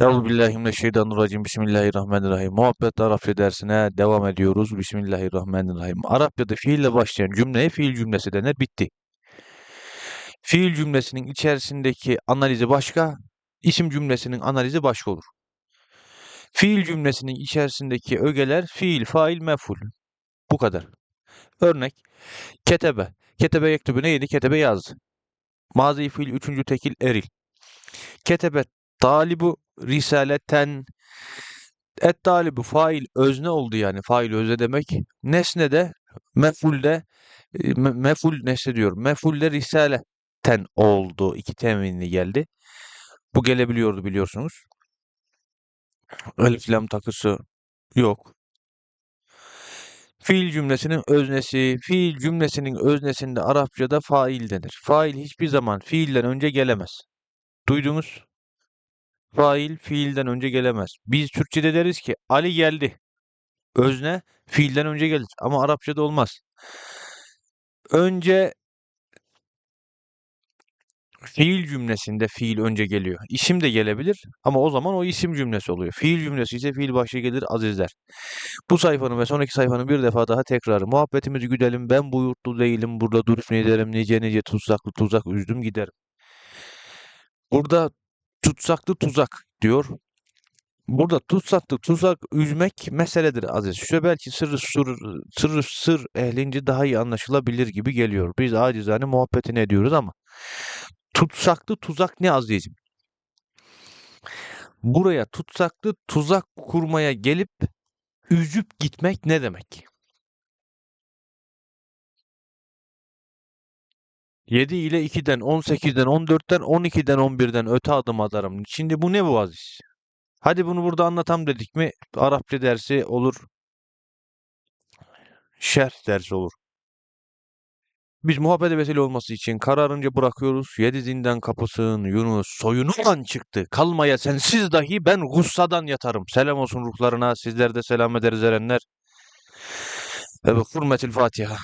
Euzubillahimineşşeytanirracim. Bismillahirrahmanirrahim. Muhabbet Arapça dersine devam ediyoruz. Bismillahirrahmanirrahim. Arapçada fiille başlayan cümleye fiil cümlesi denir. Bitti. Fiil cümlesinin içerisindeki analizi başka, isim cümlesinin analizi başka olur. Fiil cümlesinin içerisindeki ögeler fiil, fail, meful. Bu kadar. Örnek. Ketebe. Ketebe yektubu neydi? Ketebe yazdı. Mazi fiil üçüncü tekil eril. Ketebe talibu risaleten et talibu fail özne oldu yani. Fail özne demek. Nesne de mefulde me- meful nesne diyorum. Mefulde risaleten oldu. İki teminli geldi. Bu gelebiliyordu biliyorsunuz. Elif lam takısı yok. Fiil cümlesinin öznesi, fiil cümlesinin öznesinde Arapçada fail denir. Fail hiçbir zaman fiilden önce gelemez. Duydunuz? Fail fiilden önce gelemez. Biz Türkçe'de deriz ki Ali geldi. Özne fiilden önce gelir ama Arapçada olmaz. Önce fiil cümlesinde fiil önce geliyor. İsim de gelebilir ama o zaman o isim cümlesi oluyor. Fiil cümlesi ise fiil başı gelir azizler. Bu sayfanın ve sonraki sayfanın bir defa daha tekrarı. Muhabbetimizi güdelim. Ben bu yurtlu değilim. Burada durup ne ederim. Nice nice tutsaklı tuzak üzdüm giderim. Burada tutsaklı tuzak diyor. Burada tutsaklı tuzak üzmek meseledir aziz. Şöyle belki sırrı sır, sırrı sır ehlince daha iyi anlaşılabilir gibi geliyor. Biz acizane muhabbetini ediyoruz ama tutsaklı tuzak ne azizim? Buraya tutsaklı tuzak kurmaya gelip üzüp gitmek ne demek? 7 ile 2'den, 18'den, 14'ten, 12'den, 11'den öte adım atarım. Şimdi bu ne bu aziz? Hadi bunu burada anlatam dedik mi? Arapça dersi olur. Şerh dersi olur. Biz muhabbete vesile olması için kararınca bırakıyoruz. Yedi zindan kapısın Yunus soyunundan çıktı. Kalmaya sensiz dahi ben gussadan yatarım. Selam olsun ruhlarına. Sizler de selam ederiz erenler. Ve hürmetil Fatiha.